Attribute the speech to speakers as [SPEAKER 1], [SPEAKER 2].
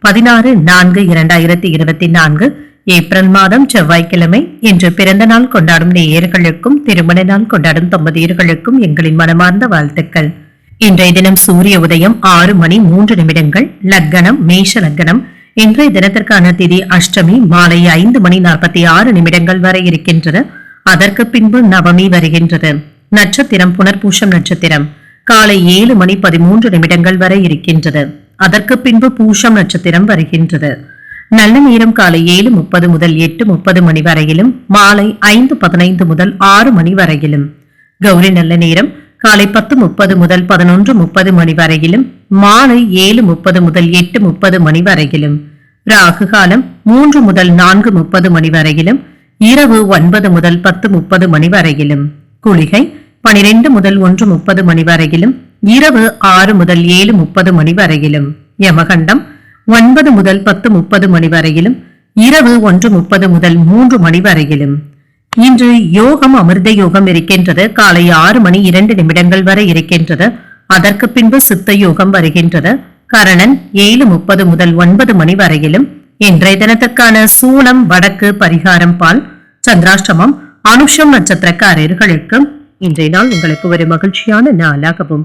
[SPEAKER 1] பதினாறு நான்கு இரண்டாயிரத்தி இருபத்தி நான்கு ஏப்ரல் மாதம் செவ்வாய்க்கிழமை இன்று பிறந்த நாள் கொண்டாடும் நேயர்களுக்கும் திருமண நாள் கொண்டாடும் தம்பதியர்களுக்கும் எங்களின் மனமார்ந்த வாழ்த்துக்கள். இன்றைய தினம் சூரிய உதயம் ஆறு மணி மூன்று நிமிடங்கள் லக்கணம் மேஷ லக்கணம் இன்றைய தினத்திற்கான திதி அஷ்டமி மாலை ஐந்து மணி நாற்பத்தி ஆறு நிமிடங்கள் வரை இருக்கின்றது. அதற்கு பின்பு நவமி வருகின்றது. நட்சத்திரம் புனர்பூஷம் நட்சத்திரம். காலை ஏழு மணி பதிமூன்று நிமிடங்கள் வரை இருக்கின்றது. அதற்கு பின்பு பூஷம் நட்சத்திரம் வருகின்றது. நல்ல நேரம் காலை ஏழு முப்பது முதல் எட்டு முப்பது மணி வரையிலும் மாலை ஐந்து பதினைந்து முதல் ஆறு மணி வரையிலும். கௌரி நல்ல நேரம் காலை பத்து முப்பது முதல் பதினொன்று முப்பது மணி வரையிலும் மாலை ஏழு முப்பது முதல் எட்டு முப்பது மணி வரையிலும். ராகு காலம் மூன்று முதல் நான்கு முப்பது மணி வரையிலும் இரவு ஒன்பது முதல் பத்து முப்பது மணி வரையிலும். குளிகை பனிரெண்டு முதல் ஒன்று முப்பது மணி வரையிலும் இரவு ஆறு முதல் ஏழு முப்பது மணி வரையிலும். யமகண்டம் ஒன்பது முதல் பத்து முப்பது மணி வரையிலும். இரவு ஒன்று முப்பது முதல் மூன்று மணி வரையிலும். இன்று யோகம் அமிர்த யோகம் இருக்கின்றது. காலை ஆறு மணி இரண்டு நிமிடங்கள் வரை இருக்கின்றது. அதற்கு பின்பு சித்த யோகம் வருகின்றது. கரணன் ஏழு முப்பது முதல் ஒன்பது மணி வரையிலும். இன்றைய தினத்துக்கான சூலம் வடக்கு பரிகாரம் பால் சந்திராஷ்டமம் அனுஷம் நட்சத்திரக்காரர்களுக்கு இன்றைய நாள் உங்களுக்கு ஒரு மகிழ்ச்சியான நாளாகவும்